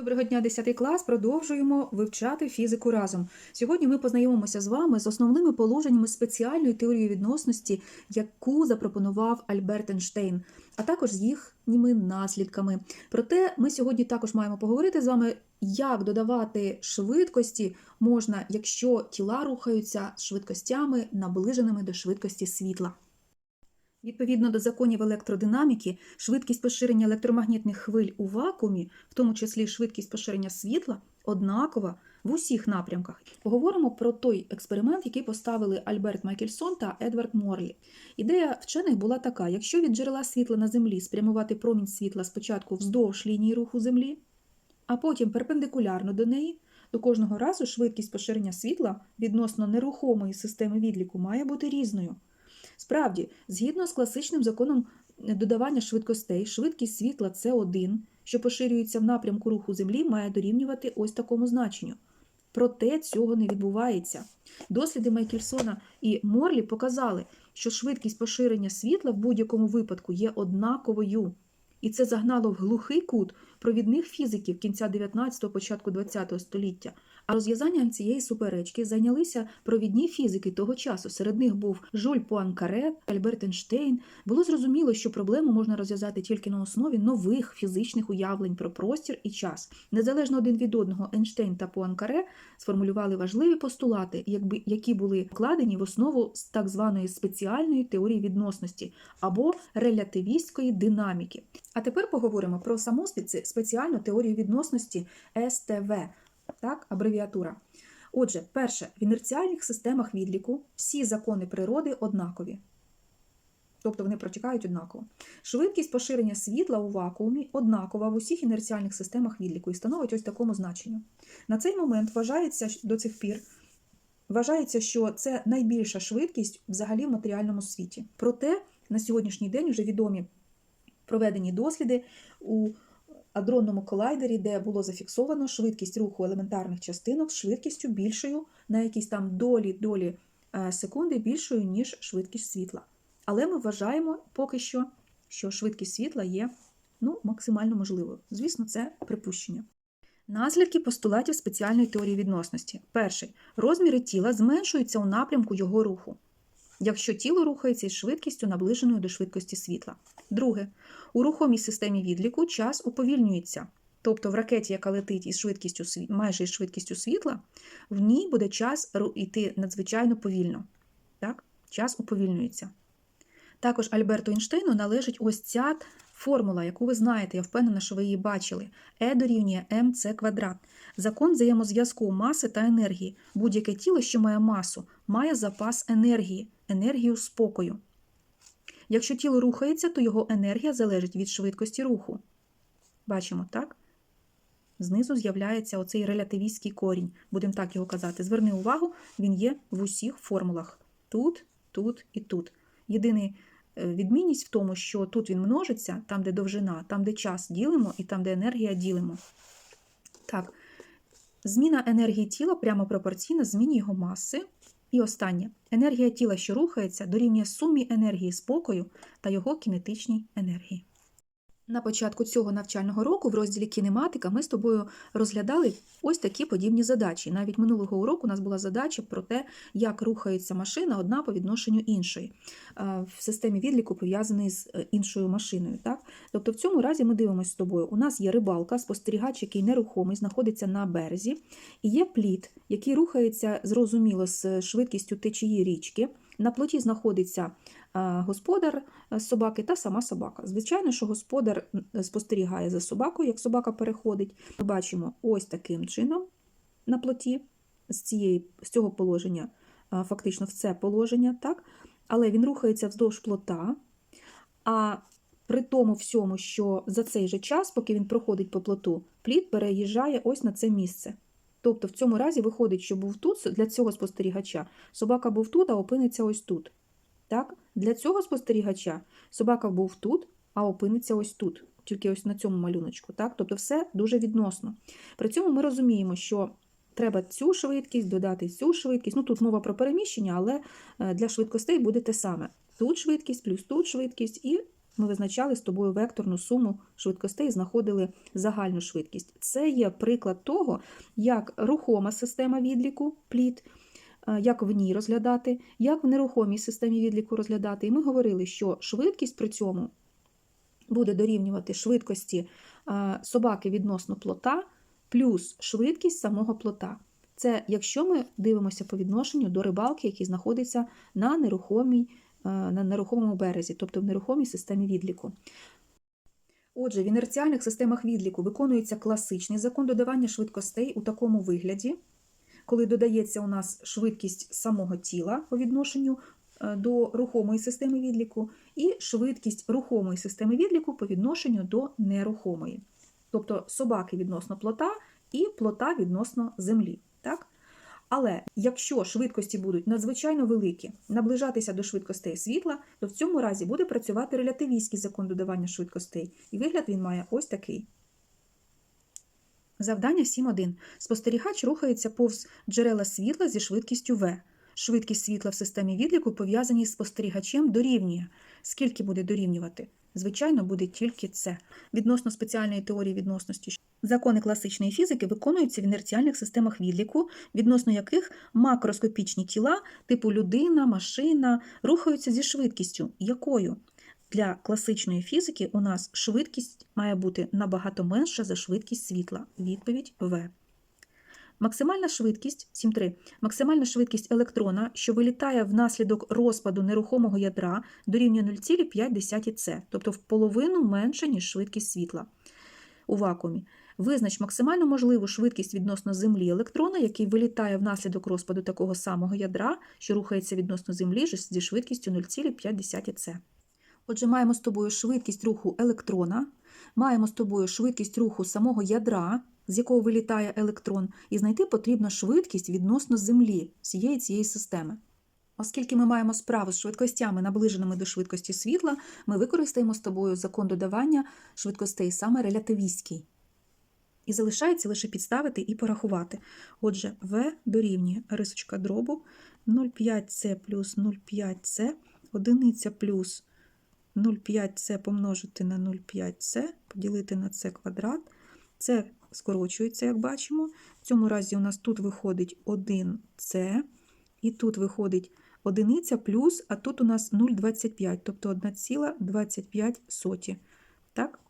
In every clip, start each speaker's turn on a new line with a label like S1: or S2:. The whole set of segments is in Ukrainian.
S1: Доброго дня, 10 клас. Продовжуємо вивчати фізику разом. Сьогодні ми познайомимося з вами з основними положеннями спеціальної теорії відносності, яку запропонував Альберт Ейнштейн, а також з їхніми наслідками. Проте ми сьогодні також маємо поговорити з вами, як додавати швидкості можна, якщо тіла рухаються швидкостями, наближеними до швидкості світла. Відповідно до законів електродинаміки, швидкість поширення електромагнітних хвиль у вакуумі, в тому числі швидкість поширення світла, однакова в усіх напрямках. Поговоримо про той експеримент, який поставили Альберт Майкельсон та Едвард Морлі. Ідея вчених була така: якщо від джерела світла на Землі спрямувати промінь світла спочатку вздовж лінії руху Землі, а потім перпендикулярно до неї, то кожного разу швидкість поширення світла відносно нерухомої системи відліку має бути різною. Справді, згідно з класичним законом додавання швидкостей, швидкість світла С1, що поширюється в напрямку руху Землі, має дорівнювати ось такому значенню. Проте цього не відбувається. Досліди Майкельсона і Морлі показали, що швидкість поширення світла в будь-якому випадку є однаковою. І це загнало в глухий кут провідних фізиків кінця 19-го, початку 20-го століття. А розв'язанням цієї суперечки зайнялися провідні фізики того часу. Серед них був Жюль Пуанкаре, Альберт Ейнштейн. Було зрозуміло, що проблему можна розв'язати тільки на основі нових фізичних уявлень про простір і час. Незалежно один від одного, Ейнштейн та Пуанкаре сформулювали важливі постулати, якби які були вкладені в основу так званої спеціальної теорії відносності або релятивістської динаміки. А тепер поговоримо про саму спеціальну теорію відносності СТВ, так, абревіатура. Отже, перше, в інерціальних системах відліку всі закони природи однакові. Тобто вони протікають однаково. Швидкість поширення світла у вакуумі однакова в усіх інерціальних системах відліку і становить ось такому значенню. На цей момент вважається до цих пір, вважається, що це найбільша швидкість взагалі в матеріальному світі. Проте на сьогоднішній день вже відомі проведені досліди у адронному колайдері, де було зафіксовано швидкість руху елементарних частинок з швидкістю більшою на якісь там долі долі е, секунди більшою, ніж швидкість світла. Але ми вважаємо поки що, що швидкість світла є ну, максимально можливою. Звісно, це припущення. Наслідки постулатів спеціальної теорії відносності. Перший. Розміри тіла зменшуються у напрямку його руху, якщо тіло рухається із швидкістю, наближеною до швидкості світла. Друге. У рухомій системі відліку час уповільнюється. Тобто в ракеті, яка летить із швидкістю майже із швидкістю світла, в ній буде час йти надзвичайно повільно. Так? Час уповільнюється. Також Альберту Ейнштейну належить ось ця формула, яку ви знаєте, я впевнена, що ви її бачили. Е дорівнює МЦ квадрат. Закон взаємозв'язку маси та енергії. Будь-яке тіло, що має масу, має запас енергії, енергію спокою. Якщо тіло рухається, то його енергія залежить від швидкості руху. Бачимо, так? Знизу з'являється оцей релятивістський корінь, будемо так його казати. Зверни увагу, він є в усіх формулах. Тут, тут і тут. Єдиний е, відмінність в тому, що тут він множиться, там, де довжина, там, де час ділимо, і там, де енергія ділимо. Так, зміна енергії тіла прямо пропорційна зміні його маси. І останнє. Енергія тіла, що рухається, дорівнює сумі енергії спокою та його кінетичній енергії. На початку цього навчального року в розділі кінематика ми з тобою розглядали ось такі подібні задачі. Навіть минулого уроку у нас була задача про те, як рухається машина одна по відношенню іншої в системі відліку пов'язаний з е, іншою машиною. Так? Тобто в цьому разі ми дивимося з тобою. У нас є рибалка, спостерігач, який нерухомий, знаходиться на березі, і є плід, який рухається зрозуміло з швидкістю течії річки. На плоті знаходиться господар е, собаки та сама собака. Звичайно, що господар спостерігає за собакою, як собака переходить. Ми бачимо ось таким чином на плоті, з, цієї, з цього положення, е, фактично в це положення, так? але він рухається вздовж плота. А при тому всьому, що за цей же час, поки він проходить по плоту, плід переїжджає ось на це місце. Тобто в цьому разі виходить, що був тут для цього спостерігача. Собака був тут, а опиниться ось тут. Так? Для цього спостерігача собака був тут, а опиниться ось тут, тільки ось на цьому малюночку. Так? Тобто все дуже відносно. При цьому ми розуміємо, що треба цю швидкість додати цю швидкість. Ну тут мова про переміщення, але е, для швидкостей буде те саме. Тут швидкість плюс тут швидкість, і ми визначали з тобою векторну суму швидкостей і знаходили загальну швидкість. Це є приклад того, як рухома система відліку, пліт, як в ній розглядати, як в нерухомій системі відліку розглядати. І ми говорили, що швидкість при цьому буде дорівнювати швидкості е, собаки відносно плота плюс швидкість самого плота. Це якщо ми дивимося по відношенню до рибалки, який знаходиться на, нерухомій, е, на нерухомому березі, тобто в нерухомій системі відліку. Отже, в інерціальних системах відліку виконується класичний закон додавання швидкостей у такому вигляді, коли додається у нас швидкість самого тіла по відношенню е, до рухомої системи відліку, і швидкість рухомої системи відліку по відношенню до нерухомої. Тобто собаки відносно плота і плота відносно землі. Так? Але якщо швидкості будуть надзвичайно великі, наближатися до швидкостей світла, то в цьому разі буде працювати релятивістський закон додавання швидкостей. І вигляд він має ось такий. Завдання 7.1. Спостерігач рухається повз джерела світла зі швидкістю v. Швидкість світла в системі відліку пов'язаній з спостерігачем дорівнює. Скільки буде дорівнювати? Звичайно, буде тільки це. Відносно спеціальної теорії відносності. Закони класичної фізики виконуються в інерціальних системах відліку, відносно яких макроскопічні тіла, типу людина, машина, рухаються зі швидкістю. Якою? Для класичної фізики у нас швидкість має бути набагато менша за швидкість світла. Відповідь В. Максимальна швидкість 7.3. Максимальна швидкість електрона, що вилітає внаслідок розпаду нерухомого ядра, дорівнює 0,5 С, тобто в половину менше, ніж швидкість світла у вакуумі. Визнач максимально можливу швидкість відносно Землі електрона, який вилітає внаслідок розпаду такого самого ядра, що рухається відносно Землі зі швидкістю 0,5 С. Отже, маємо з тобою швидкість руху електрона, маємо з тобою швидкість руху самого ядра, з якого вилітає електрон, і знайти потрібно швидкість відносно Землі всієї цієї системи. Оскільки ми маємо справу з швидкостями, наближеними до швидкості світла, ми використаємо з тобою закон додавання швидкостей саме релятивістський. І залишається лише підставити і порахувати. Отже, В дорівнює рисочка дробу 0,5С плюс 0,5С, одиниця плюс 0,5С помножити на 0,5С, поділити на С квадрат. Це скорочується, як бачимо. В цьому разі у нас тут виходить 1С, і тут виходить одиниця плюс, а тут у нас 0,25, тобто 1,25. Так?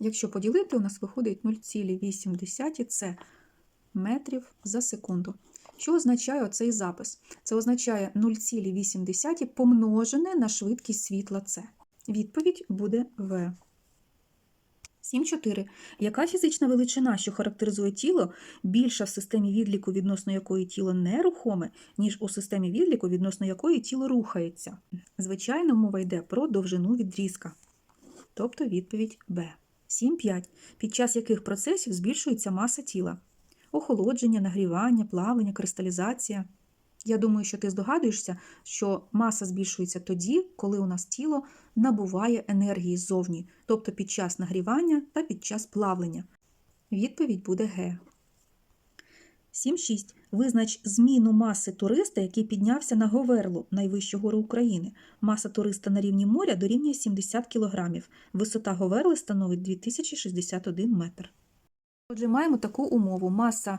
S1: Якщо поділити, у нас виходить 0,8 це метрів за секунду. Що означає цей запис? Це означає 0,8 помножене на швидкість світла С. Відповідь буде В. 7.4. Яка фізична величина, що характеризує тіло, більша в системі відліку, відносно якої тіло нерухоме, ніж у системі відліку, відносно якої тіло рухається? Звичайно, мова йде про довжину відрізка. Тобто відповідь Б. 7.5. Під час яких процесів збільшується маса тіла? Охолодження, нагрівання, плавлення, кристалізація. Я думаю, що ти здогадуєшся, що маса збільшується тоді, коли у нас тіло набуває енергії ззовні, тобто під час нагрівання та під час плавлення. Відповідь буде Г. 7.6. Визнач зміну маси туриста, який піднявся на Говерлу, найвищу гору України. Маса туриста на рівні моря дорівнює 70 кг. Висота Говерли становить 2061 метр. Отже, маємо таку умову: маса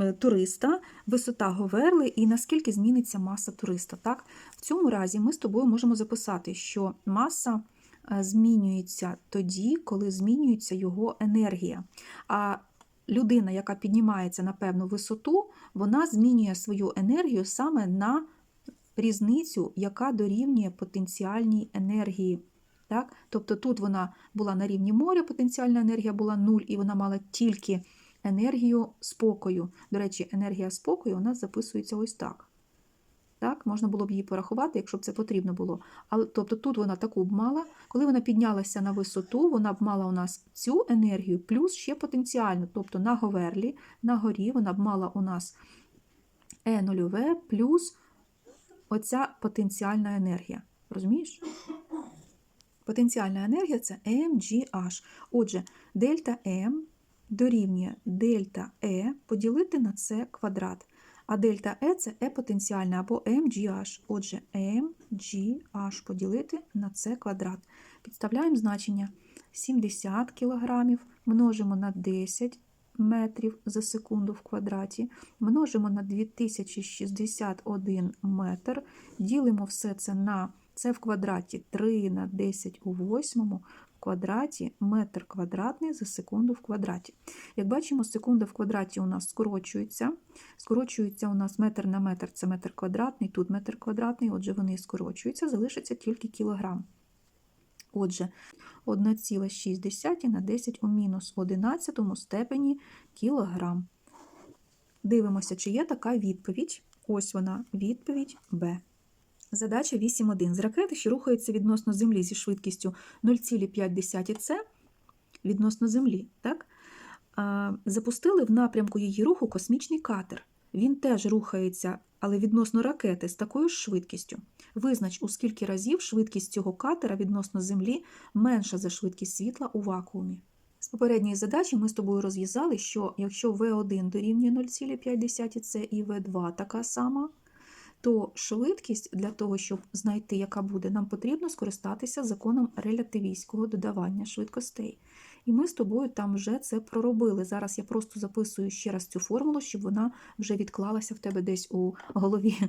S1: е, туриста, висота Говерли і наскільки зміниться маса туриста. Так? В цьому разі ми з тобою можемо записати, що маса е, змінюється тоді, коли змінюється його енергія. А людина, яка піднімається на певну висоту, вона змінює свою енергію саме на різницю, яка дорівнює потенціальній енергії. Так? Тобто тут вона була на рівні моря, потенціальна енергія була 0, і вона мала тільки енергію спокою. До речі, енергія спокою у нас записується ось так. Так, Можна було б її порахувати, якщо б це потрібно було. Але, Тобто тут вона таку б мала. Коли вона піднялася на висоту, вона б мала у нас цю енергію, плюс ще потенціальну. Тобто на говерлі, на горі вона б мала у нас Е0В плюс оця потенціальна енергія. Розумієш? Потенціальна енергія це mgh. Отже, дельта М дорівнює дельта Е поділити на С квадрат. А дельта Е це Е потенціальна або mgh. Отже, mgh поділити на С квадрат. Підставляємо значення 70 кг, множимо на 10 метрів за секунду в квадраті, множимо на 2061 метр, ділимо все це на це в квадраті 3 на 10 у восьмому квадраті метр квадратний за секунду в квадраті. Як бачимо, секунда в квадраті у нас скорочується. Скорочується у нас метр на метр це метр квадратний, тут метр квадратний, отже, вони скорочуються, залишиться тільки кілограм. Отже, 1,6 на 10 у мінус 11 степені кілограм. Дивимося, чи є така відповідь. Ось вона, відповідь Б. Задача 8.1. З ракети, що рухається відносно Землі зі швидкістю 0,5 С відносно Землі, так? запустили в напрямку її руху космічний катер. Він теж рухається, але відносно ракети з такою ж швидкістю. Визнач, у скільки разів швидкість цього катера відносно Землі менша за швидкість світла у вакуумі. З попередньої задачі ми з тобою розв'язали, що якщо V1 дорівнює 0,5 С і V2 така сама, то швидкість для того, щоб знайти, яка буде, нам потрібно скористатися законом релятивістського додавання швидкостей. І ми з тобою там вже це проробили. Зараз я просто записую ще раз цю формулу, щоб вона вже відклалася в тебе десь у голові.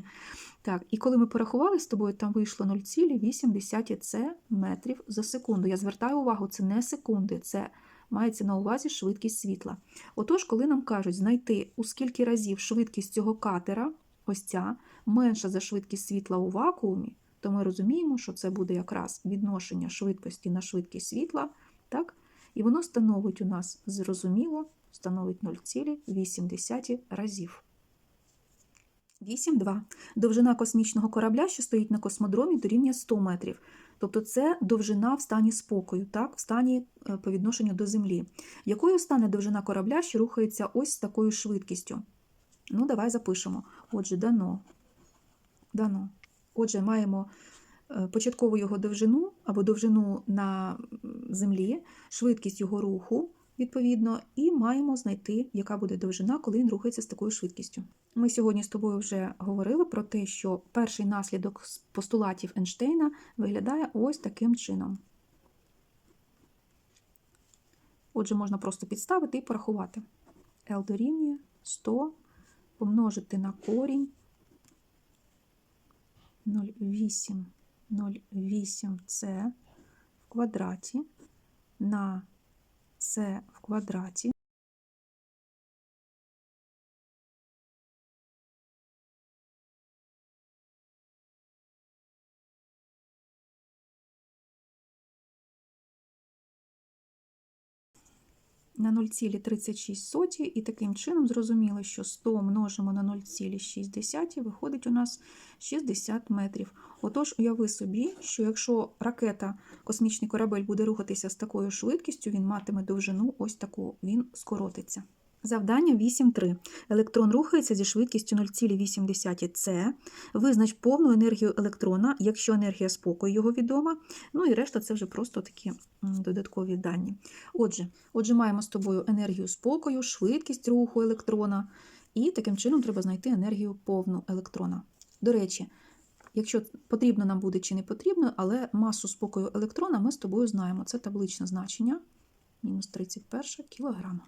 S1: Так, і коли ми порахували з тобою, там вийшло 0,8 С метрів за секунду. Я звертаю увагу, це не секунди, це мається на увазі швидкість світла. Отож, коли нам кажуть знайти, у скільки разів швидкість цього катера, ось ця, менша за швидкість світла у вакуумі, то ми розуміємо, що це буде якраз відношення швидкості на швидкість світла. так? І воно становить у нас, зрозуміло, становить 0,8 разів. 8.2. Довжина космічного корабля, що стоїть на космодромі, дорівнює 100 метрів. Тобто це довжина в стані спокою, так, в стані е, по відношенню до Землі. Якою стане довжина корабля, що рухається ось з такою швидкістю? Ну, давай запишемо. Отже, дано. дано. Отже, маємо е, початкову його довжину або довжину на землі, швидкість його руху, відповідно, і маємо знайти, яка буде довжина, коли він рухається з такою швидкістю. Ми сьогодні з тобою вже говорили про те, що перший наслідок постулатів Ейнштейна виглядає ось таким чином. Отже, можна просто підставити і порахувати. L дорівнює 100 помножити на корінь 0,8 0,8c в квадраті на c в квадраті. На 0,36 і таким чином зрозуміло, що 100 множимо на 0,6 виходить у нас 60 метрів. Отож, уяви собі, що якщо ракета, космічний корабель буде рухатися з такою швидкістю, він матиме довжину ось таку, він скоротиться. Завдання 8.3. Електрон рухається зі швидкістю 0,8 С. Визнач повну енергію електрона, якщо енергія спокою його відома. Ну і решта це вже просто такі додаткові дані. Отже, отже, маємо з тобою енергію спокою, швидкість руху електрона, і таким чином треба знайти енергію повну електрона. До речі, якщо потрібно нам буде чи не потрібно, але масу спокою електрона ми з тобою знаємо. Це табличне значення, мінус 31 кілограма.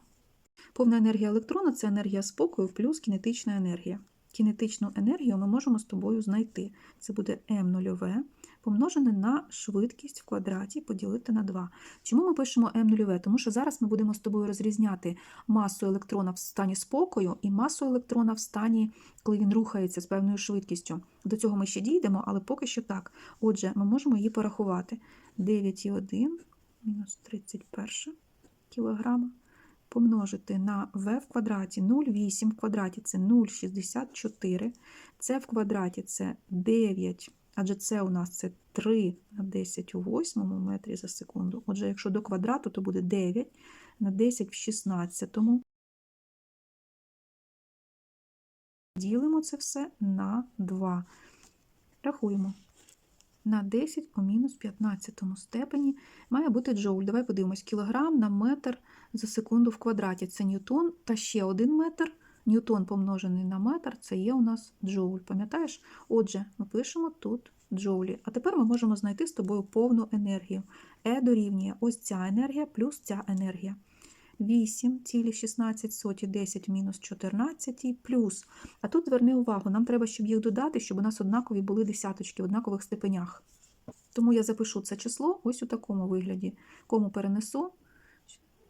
S1: Повна енергія електрона це енергія спокою плюс кінетична енергія. Кінетичну енергію ми можемо з тобою знайти. Це буде М0 помножене на швидкість в квадраті поділити на 2. Чому ми пишемо М0? Тому що зараз ми будемо з тобою розрізняти масу електрона в стані спокою і масу електрона в стані, коли він рухається з певною швидкістю. До цього ми ще дійдемо, але поки що так. Отже, ми можемо її порахувати. 9,1 мінус 31 кілограма помножити на v в квадраті 0,8 в квадраті це 0,64, це в квадраті це 9, адже це у нас це 3 на 10 у 8 метрі за секунду. Отже, якщо до квадрату, то буде 9 на 10 в 16. Ділимо це все на 2. Рахуємо. На 10 у мінус 15 степені має бути джоуль. Давай подивимось, кілограм на метр за секунду в квадраті це ньютон, та ще один метр. Ньютон помножений на метр це є у нас джоуль. Пам'ятаєш? Отже, ми пишемо тут джоулі. А тепер ми можемо знайти з тобою повну енергію. Е дорівнює ось ця енергія плюс ця енергія. 8,16 10 мінус 14 плюс. А тут зверни увагу, нам треба, щоб їх додати, щоб у нас однакові були десяточки в однакових степенях. Тому я запишу це число ось у такому вигляді. Кому перенесу?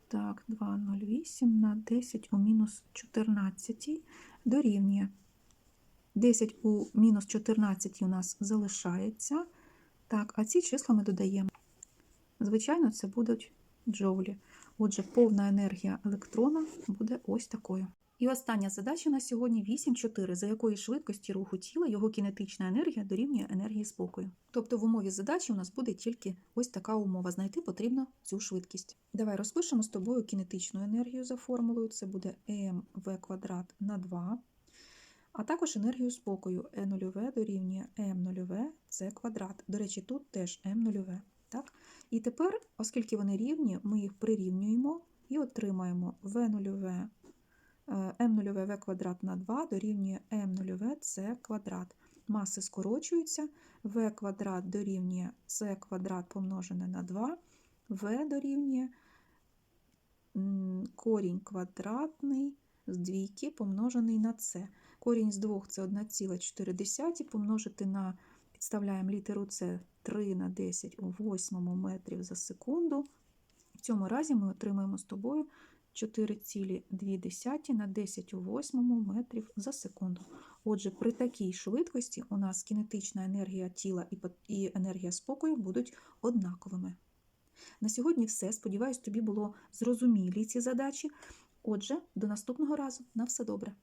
S1: Так, 2,08 на 10 у мінус 14 дорівнює. 10 у мінус 14 у нас залишається. Так, а ці числа ми додаємо. Звичайно, це будуть джоулі. Отже, повна енергія електрона буде ось такою. І остання задача на сьогодні 8,4, за якої швидкості руху тіла його кінетична енергія дорівнює енергії спокою. Тобто в умові задачі у нас буде тільки ось така умова. Знайти потрібно цю швидкість. Давай розпишемо з тобою кінетичну енергію за формулою. Це буде mv квадрат на 2. А також енергію спокою E0 дорівнює m0 це квадрат. До речі, тут теж m0. Так? І тепер, оскільки вони рівні, ми їх прирівнюємо і отримаємо v0 m0 v квадрат на 2 дорівнює m0 c квадрат. Маси скорочуються, v квадрат дорівнює c квадрат помножене на 2, v дорівнює корінь квадратний з двійки помножений на c. Корінь з 2 це 1,4 помножити на, підставляємо літеру С 3 на 10 у 8 метрів за секунду. В цьому разі ми отримаємо з тобою 4,2 на 10 у 8 метрів за секунду. Отже, при такій швидкості у нас кінетична енергія тіла і і енергія спокою будуть однаковими. На сьогодні все. Сподіваюсь, тобі було зрозумілі ці задачі. Отже, до наступного разу. На все добре.